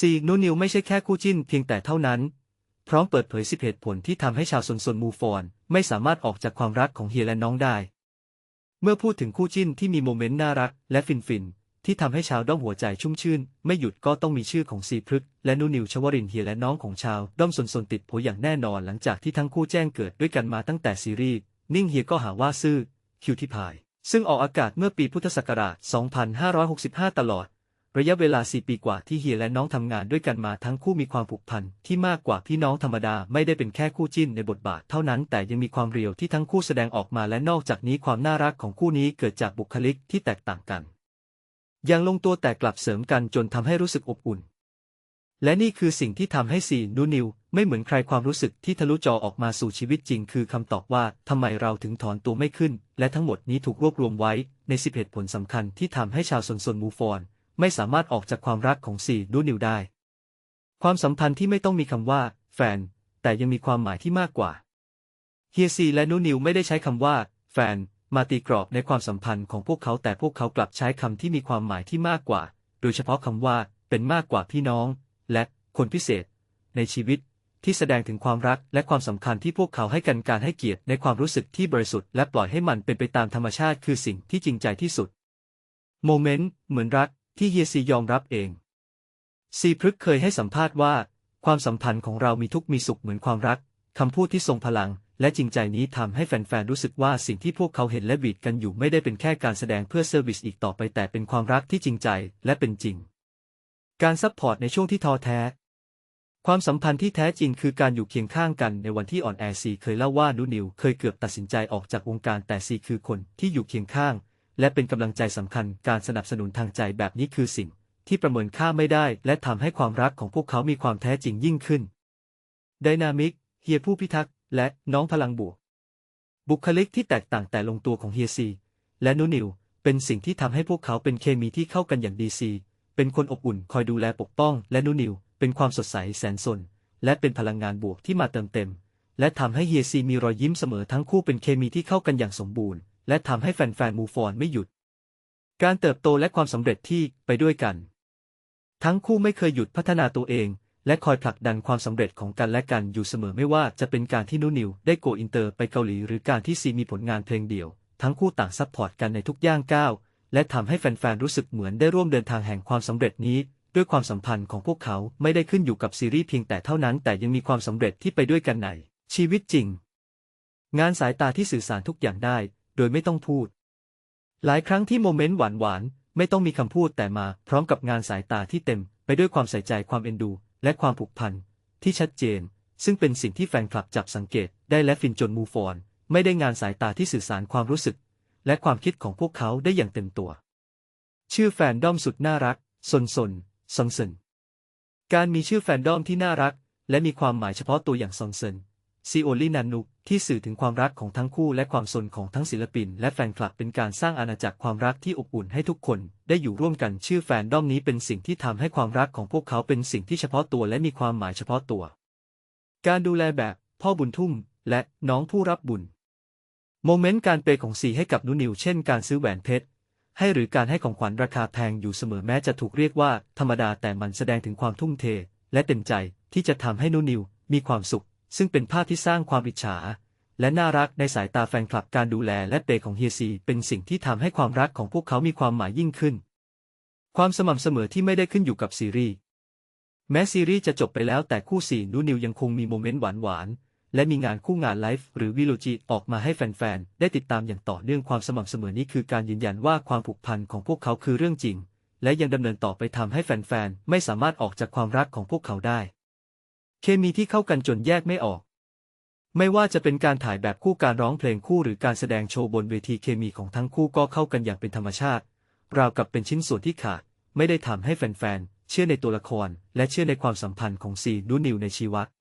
ซีนูนิวไม่ใช่แค่คู่จิ้นเพียงแต่เท่านั้น พร้อมเปิดเผยสิบเหตุผลที่ทำให้ชาวซนซนมูฟอนไม่สามารถออกจากความรักของเฮียและน้องได้ เมื่อพูดถึงคู่จิ้นที่มีโมเมนต์น่ารักและฟินฟินที่ทำให้ชาวด้อมหัวใจชุ่มชื่น ไม่หยุดก็ต้องมีชื่อของซีพฤกและนูนิวชวรินเฮียและน้องของชาวด้อมซนซนติดโผอย่างแน่นอนหลังจากที่ทั้งคู่แจ้งเกิดด้วยกันมาตั้งแต่ซีรีส์นิ่งเฮียก็หาว่าซื่อคิวที่พายซึ่งออกอากาศเมื่อปีพุทธศักราช 2565 ตลอด ระยะเวลา4ปีกว่าที่เฮียและน้องทำงานด้วยกันมาทั้งคู่มีความผูกพันที่มากกว่าพี่น้องธรรมดาไม่ได้เป็นแค่คู่จิ้นในบทบาทเท่านั้นแต่ยังมีความเรียวที่ทั้งคู่แสดงออกมาและนอกจากนี้ความน่ารักของคู่นี้เกิดจากบุคลิกที่แตกต่างกัน ยังลงตัวแต่กลับเสริมกันจนทำให้รู้สึกอบอุ่น และนี่คือสิ่งที่ทำให้ซีนูนิวไม่เหมือนใครความรู้สึกที่ทะลุจอออกมาสู่ชีวิตจริง คือคำตอบว่าทำไมเราถึงถอนตัวไม่ขึ้น และทั้งหมดนี้ถูกรวบรวมไว้ในสิบเหตุผลสำคัญที่ทำให้ชาวซนซนมูฟอน ไม่สามารถออกจากความรักของซีนูนิวได้ ความสัมพันธ์ที่ไม่ต้องมีคำว่า แฟน แต่ยังมีความหมายที่มากกว่าเฮียซีและนูนิวไม่ได้ใช้คำว่า แฟน มาตีกรอบในความสัมพันธ์ของพวกเขาแต่พวกเขากลับใช้คำที่มีความหมายที่มากกว่า โดยเฉพาะคำว่า เป็นมากกว่าพี่น้อง และคนพิเศษ ในชีวิตที่แสดงถึงความรักและความสำคัญที่พวกเขาให้กันการให้เกียรติในความรู้สึกที่บริสุทธิ์และปล่อยให้มันเป็นไปตามธรรมชาติคือสิ่งที่จริงใจที่สุด โมเมนต์เหมือนรัก ที่เฮียซียอมรับเอง ซีพฤกเคยให้สัมภาษณ์ว่า ความสัมพันธ์ของเรามีทุกมีสุขเหมือนความรักคำพูดที่ทรงพลัง และจริงใจนี้ทำให้แฟนๆ รู้สึกว่าสิ่งที่พวกเขาเห็นและบีดกันอยู่ไม่ได้เป็นแค่การแสดงเพื่อเซอร์วิสอีกต่อไปแต่เป็นความรักที่จริงใจและเป็นจริง การซัพพอร์ตในช่วงที่ท้อแท้ ความสัมพันธ์ที่แท้จริงคือการอยู่เคียงข้างกันในวันที่อ่อนแอซีเคยเล่าว่านูนิวเคยเกือบตัดสินใจออกจากวงการแต่ซีคือคนที่อยู่เคียงข้าง และเป็นกำลังใจสำคัญการสนับสนุนทางใจแบบนี้คือสิ่ง ที่ประเมินค่าไม่ได้ และทำให้ความรักของพวกเขามีความแท้จริงยิ่งขึ้นไดนามิกเฮียผู้พิทักษ์และน้องพลังบวก บุคลิกที่แตกต่างแต่ลงตัวของเฮียซี และนูนิว เป็นสิ่งที่ทำให้พวกเขาเป็นเคมีที่เข้ากันอย่างดีซี เป็นคนอบอุ่นคอยดูแลปกป้อง และนูนิว เป็นความสดใสแสนสน และเป็นพลังงานบวกที่มาเติมเต็ม และทำให้เฮียซีมีรอยยิ้มเสมอทั้งคู่เป็นเคมีที่เข้ากันอย่างสมบูรณ์ และทำให้แฟนๆมูฟอนไม่หยุด การเติบโตและความสำเร็จที่ไปด้วยกัน ทั้งคู่ไม่เคยหยุดพัฒนาตัวเองและคอยผลักดันความสำเร็จของกันและกันอยู่เสมอไม่ว่าจะเป็นการที่นูนิวได้โกอินเตอร์ไปเกาหลีหรือการที่ซีมีผลงานเพลงเดี่ยว ทั้งคู่ต่างซัพพอร์ตกันในทุกย่างก้าว และทำให้แฟนๆ รู้สึกเหมือนได้ร่วมเดินทางแห่งความสำเร็จนี้ ด้วยความสัมพันธ์ของพวกเขาไม่ได้ขึ้นอยู่กับซีรีส์เพียงแต่เท่านั้น แต่ยังมีความสำเร็จที่ไปด้วยกันในชีวิตจริง งานสายตาที่สื่อสารทุกอย่างได้ โดยไม่ต้องพูด หลายครั้งที่โมเมนต์หวานๆไม่ต้องมีคำพูดแต่มาพร้อมกับงานสายตาที่เต็ม ไปด้วยความใส่ใจความเอ็นดู และความผูกพัน ที่ชัดเจน ซึ่งเป็นสิ่งที่แฟนคลับจับสังเกต ได้และฟินจนมูฟอน ไม่ได้งานสายตาที่สื่อสารความรู้สึก และความคิดของพวกเขาได้อย่างเต็มตัว ชื่อแฟนดอมสุดน่ารักซนซนซอนเซนการมีชื่อแฟนดอมที่น่ารัก และมีความหมายเฉพาะตัวอย่างซอนเซนซีโอลีนันนุก ที่สื่อถึงความรักของทั้งคู่และความสนของทั้งศิลปิน และแฟนคลับเป็นการสร้างอาณาจักรความรักที่อบอุ่นให้ทุกคน ได้อยู่ร่วมกันชื่อแฟนด้อมนี้เป็นสิ่งที่ทำให้ความรักของพวกเขาเป็นสิ่งที่เฉพาะตัวและมีความหมายเฉพาะตัว การดูแลแบบพ่อบุญทุ่ม และน้องผู้รับบุญ โมเมนต์การเปย์ของสีให้กับนุนิวเช่นการซื้อแหวนเพชรให้หรือการให้ของขวัญราคาแพงอยู่เสมอแม้จะถูกเรียกว่าธรรมดาแต่มันแสดงถึงความทุ่มเท และเต็มใจที่จะทำให้นุนิวมีความสุข ซึ่งเป็นภาพที่สร้างความอิจฉา และน่ารักในสายตาแฟนคลับการดูแลและเปย์ของเฮียซีเป็นสิ่งที่ทำให้ความรักของพวกเขามีความหมายยิ่งขึ้น ความสม่ำเสมอที่ไม่ได้ขึ้นอยู่กับซีรีส์แม้ซีรีส์จะจบไปแล้วแต่คู่สีนูนิวยังคงมีโมเมนต์หวานๆ และมีงานคู่งานไลฟ์หรือวิโลจิออกมาให้แฟนๆ ได้ติดตามอย่างต่อเนื่องความสม่ำเสมอนี้คือการยืนยันว่าความผูกพันของพวกเขาคือเรื่องจริง และยังดำเนินต่อไปทำให้แฟนๆ ไม่สามารถออกจากความรักของพวกเขาได้ เคมีที่เข้ากันจนแยกไม่ออก ไม่ว่าจะเป็นการถ่ายแบบคู่การร้องเพลงคู่หรือการแสดงโชว์บนเวทีเคมีของทั้งคู่ก็เข้ากันอย่างเป็นธรรมชาติ ราวกับเป็นชิ้นส่วนที่ขาด ไม่ได้ทำให้แฟนๆ เชื่อในตัวละคร และเชื่อในความสัมพันธ์ของซีนูนิวในชีวิต